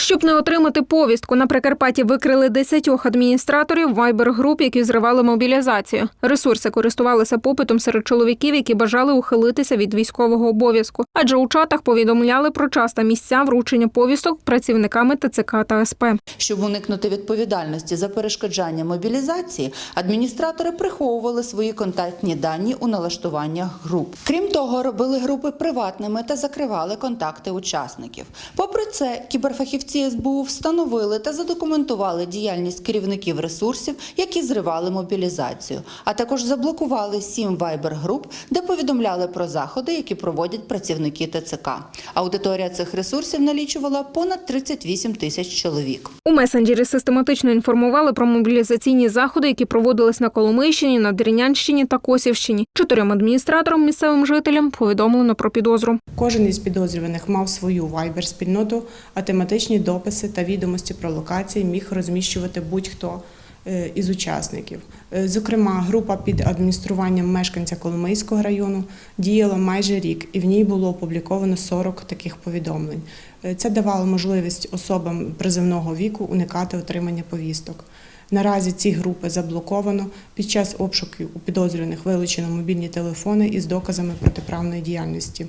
Щоб не отримати повістку, на Прикарпатті викрили десятьох адміністраторів вайбер-груп, які зривали мобілізацію. Ресурси користувалися попитом серед чоловіків, які бажали ухилитися від військового обов'язку. Адже у чатах повідомляли про час та місця вручення повісток працівниками ТЦК та СП. Щоб уникнути відповідальності за перешкоджання мобілізації, адміністратори приховували свої контактні дані у налаштуваннях груп. Крім того, робили групи приватними та закривали контакти учасників. Попри це, кіберфахівці СБУ встановили та задокументували діяльність керівників ресурсів, які зривали мобілізацію, а також заблокували сім вайбер-груп, де повідомляли про заходи, які проводять працівники ТЦК. Аудиторія цих ресурсів налічувала понад 38 тисяч чоловік. У месенджері систематично інформували про мобілізаційні заходи, які проводились на Коломийщині, Надвірнянщині та Косівщині. Чотирьом адміністраторам місцевим жителям повідомлено про підозру. Кожен із підозрюваних мав свою вайбер-спільноту, а тематичні дописи та відомості про локації міг розміщувати будь-хто е, із учасників. Е, Зокрема, група під адмініструванням мешканця Коломийського району діяла майже рік, і в ній було опубліковано 40 таких повідомлень. Е, Це давало можливість особам призивного віку уникати отримання повісток. Наразі ці групи заблоковано. Під час обшуків у підозрюваних вилучено мобільні телефони із доказами протиправної діяльності.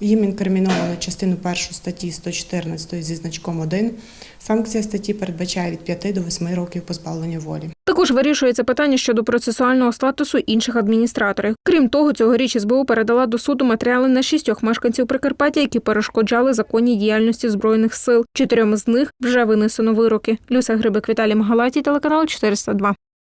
Їм інкриміновано частину 1 статті 114 зі значком 1. Санкція статті передбачає від 5 до 8 років позбавлення волі. Також вирішується питання щодо процесуального статусу інших адміністраторів. Крім того, цьогоріч СБУ передала до суду матеріали на шістьох мешканців Прикарпаття, які перешкоджали законній діяльності збройних сил. Чотирьом з них вже винесено вироки. Люся Грибик, Віталій Магалаті, телеканал 402.